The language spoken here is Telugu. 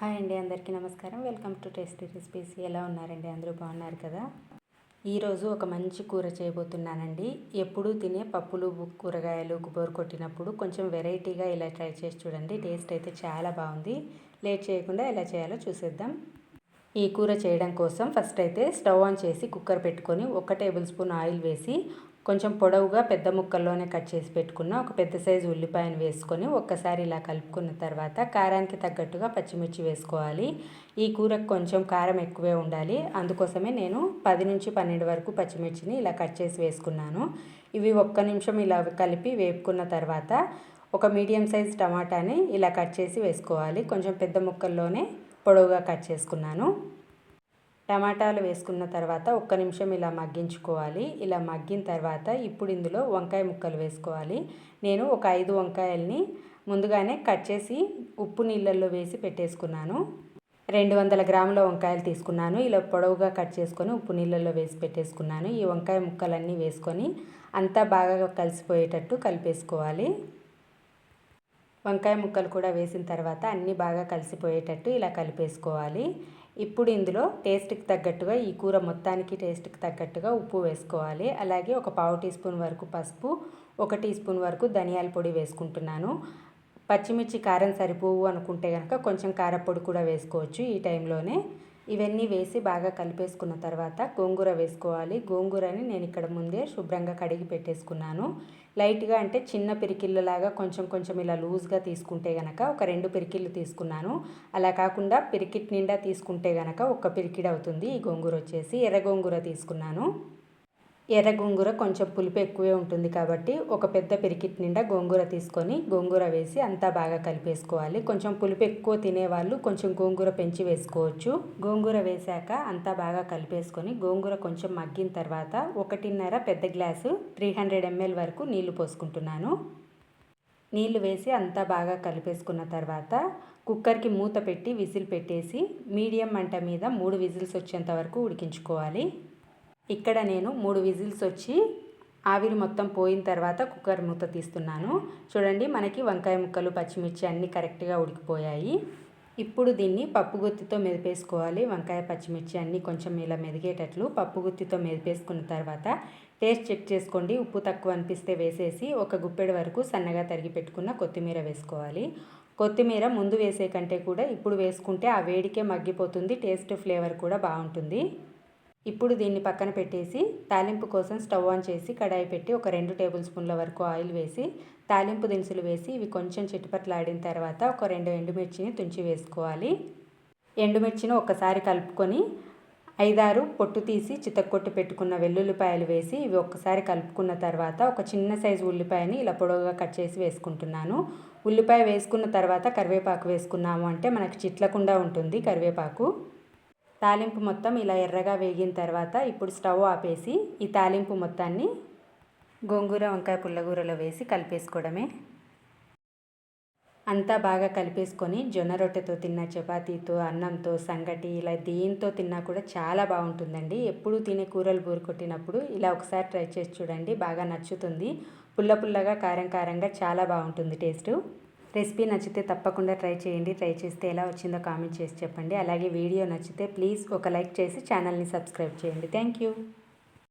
హాయ్ అండి అందరికీ నమస్కారం. Welcome to tasty recipes. ఎలా ఉన్నారండి? అందరూ బాగున్నారు కదా? ఈరోజు ఒక మంచి కూర చేయబోతున్నానండి. ఎప్పుడూ తినే పప్పులు కూరగాయలు బోరు కొట్టినప్పుడు కొంచెం వెరైటీగా ఇలా ట్రై చేసి చూడండి. టేస్ట్ అయితే చాలా బాగుంది. లేట్ చేయకుండా ఎలా చేయాలో చూసేద్దాం. ఈ కూర చేయడం కోసం ఫస్ట్ అయితే స్టవ్ ఆన్ చేసి కుక్కర్ పెట్టుకొని ఒక టేబుల్ స్పూన్ ఆయిల్ వేసి కొంచెం పొడవుగా పెద్ద ముక్కల్లోనే కట్ చేసి పెట్టుకున్న ఒక పెద్ద సైజు ఉల్లిపాయను వేసుకొని ఒక్కసారి ఇలా కలుపుకున్న తర్వాత కారానికి తగ్గట్టుగా పచ్చిమిర్చి వేసుకోవాలి. ఈ కూరకు కొంచెం కారం ఎక్కువే ఉండాలి. అందుకోసమే నేను పది నుంచి పన్నెండు వరకు పచ్చిమిర్చిని ఇలా కట్ చేసి వేసుకున్నాను. ఇవి ఒక్క నిమిషం ఇలా కలిపి వేపుకున్న తర్వాత ఒక మీడియం సైజ్ టమాటాని ఇలా కట్ చేసి వేసుకోవాలి. కొంచెం పెద్ద ముక్కల్లోనే పొడవుగా కట్ చేసుకున్నాను. టమాటాలు వేసుకున్న తర్వాత ఒక్క నిమిషం ఇలా మగ్గించుకోవాలి. ఇలా మగ్గిన తర్వాత ఇప్పుడు ఇందులో వంకాయ ముక్కలు వేసుకోవాలి. నేను ఒక ఐదు వంకాయల్ని ముందుగానే కట్ చేసి ఉప్పు నీళ్ళల్లో వేసి పెట్టేసుకున్నాను. రెండు వందల గ్రాముల వంకాయలు తీసుకున్నాను. ఇలా పొడవుగా కట్ చేసుకొని ఉప్పు నీళ్ళల్లో వేసి పెట్టేసుకున్నాను. ఈ వంకాయ ముక్కలన్నీ వేసుకొని అంతా బాగా కలిసిపోయేటట్టు కలిపేసుకోవాలి. వంకాయ ముక్కలు కూడా వేసిన తర్వాత అన్నీ బాగా కలిసిపోయేటట్టు ఇలా కలిపేసుకోవాలి. ఇప్పుడు ఇందులో టేస్ట్కి తగ్గట్టుగా ఈ కూర మొత్తానికి టేస్ట్కి తగ్గట్టుగా ఉప్పు వేసుకోవాలి. అలాగే ఒక పావు టీ స్పూన్ వరకు పసుపు ఒక టీ స్పూన్ వరకు ధనియాల పొడి వేసుకుంటున్నాను. పచ్చిమిర్చి కారం సరిపోవు అనుకుంటే కనుక కొంచెం కారపొడి కూడా వేసుకోవచ్చు ఈ టైంలోనే. ఇవన్నీ వేసి బాగా కలిపేసుకున్న తర్వాత గోంగూర వేసుకోవాలి. గోంగూరని నేను ఇక్కడ ముందే శుభ్రంగా కడిగి పెట్టేసుకున్నాను. లైట్గా అంటే చిన్న పిరికిళ్ళలాగా కొంచెం కొంచెం ఇలా లూజ్గా తీసుకుంటే గనక ఒక రెండు పిరికిళ్ళు తీసుకున్నాను. అలా కాకుండా పిరికిట్ నిండా తీసుకుంటే గనక ఒక పిరికిడ్ అవుతుంది ఈ గోంగూర వచ్చేసి ఎర్ర గోంగూర తీసుకున్నాను. ఎర్ర గోంగూర కొంచెం పులుపు ఎక్కువే ఉంటుంది కాబట్టి ఒక పెద్ద పిరికిట్ నిండా గోంగూర తీసుకొని గోంగూర వేసి అంతా బాగా కలిపేసుకోవాలి. కొంచెం పులుపు ఎక్కువ తినేవాళ్ళు కొంచెం గోంగూర పెంచి వేసుకోవచ్చు. గోంగూర వేశాక అంతా బాగా కలిపేసుకొని గోంగూర కొంచెం మగ్గిన తర్వాత ఒకటిన్నర పెద్ద గ్లాసు త్రీ హండ్రెడ్ ఎంఎల్ వరకు నీళ్ళు పోసుకుంటున్నాను. నీళ్ళు వేసి అంతా బాగా కలిపేసుకున్న తర్వాత కుక్కర్కి మూత పెట్టి విజిల్ పెట్టేసి మీడియం మంట మీద మూడు విజిల్స్ వచ్చేంత వరకు ఉడికించుకోవాలి. ఇక్కడ నేను మూడు విజిల్స్ వచ్చి ఆవిరి మొత్తం పోయిన తర్వాత కుక్కర్ మూత తీస్తున్నాను. చూడండి మనకి వంకాయ ముక్కలు పచ్చిమిర్చి అన్నీ కరెక్ట్గా ఉడికిపోయాయి. ఇప్పుడు దీన్ని పప్పు గుత్తితో మెదిపేసుకోవాలి. వంకాయ పచ్చిమిర్చి అన్నీ కొంచెం ఇలా మెదిగేటట్లు పప్పుగుత్తితో మెదిపేసుకున్న తర్వాత టేస్ట్ చెక్ చేసుకోండి. ఉప్పు తక్కువ అనిపిస్తే వేసేసి ఒక గుప్పెడు వరకు సన్నగా తరిగి పెట్టుకున్న కొత్తిమీర వేసుకోవాలి. కొత్తిమీర ముందు వేసే కంటే కూడా ఇప్పుడు వేసుకుంటే ఆ వేడికే మగ్గిపోతుంది టేస్ట్ ఫ్లేవర్ కూడా బాగుంటుంది. ఇప్పుడు దీన్ని పక్కన పెట్టేసి తాలింపు కోసం స్టవ్ ఆన్ చేసి కడాయి పెట్టి ఒక రెండు టేబుల్ స్పూన్ల వరకు ఆయిల్ వేసి తాలింపు దినుసులు వేసి ఇవి కొంచెం చిట్టుపట్లాడిన తర్వాత ఒక రెండు ఎండుమిర్చిని తుంచి వేసుకోవాలి. ఎండుమిర్చిని ఒక్కసారి కలుపుకొని ఐదారు పొట్టు తీసి చితక్కొట్టు పెట్టుకున్న వెల్లుల్లిపాయలు వేసి ఇవి ఒక్కసారి కలుపుకున్న తర్వాత ఒక చిన్న సైజు ఉల్లిపాయని ఇలా పొడవుగా కట్ చేసి వేసుకుంటున్నాను. ఉల్లిపాయ వేసుకున్న తర్వాత కరివేపాకు వేసుకున్నాము అంటే మనకు చిట్లకుండా ఉంటుంది కరివేపాకు. తాలింపు మొత్తం ఇలా ఎర్రగా వేగిన తర్వాత ఇప్పుడు స్టవ్ ఆపేసి ఈ తాలింపు మొత్తాన్ని గోంగూర వంకాయ పుల్లగూరలో వేసి కలిపేసుకోవడమే. అంతా బాగా కలిపేసుకొని జొన్న రొట్టెతో తిన్న చపాతీతో అన్నంతో సంగటి ఇలా దేంతో తిన్నా కూడా చాలా బాగుంటుందండి. ఎప్పుడు తినే కూరలు బూరు కొట్టినప్పుడు ఇలా ఒకసారి ట్రై చేసి చూడండి బాగా నచ్చుతుంది. పుల్ల పుల్లగా కారం కారంగా చాలా బాగుంటుంది టేస్టు. రెసిపీ నచ్చితే తప్పకుండా ట్రై చేయండి. ట్రై చేస్తే ఎలా వచ్చిందో కామెంట్ చేసి చెప్పండి. అలాగే వీడియో నచ్చితే ప్లీజ్ ఒక లైక్ చేసి ఛానల్ని సబ్స్క్రైబ్ చేయండి. Thank you.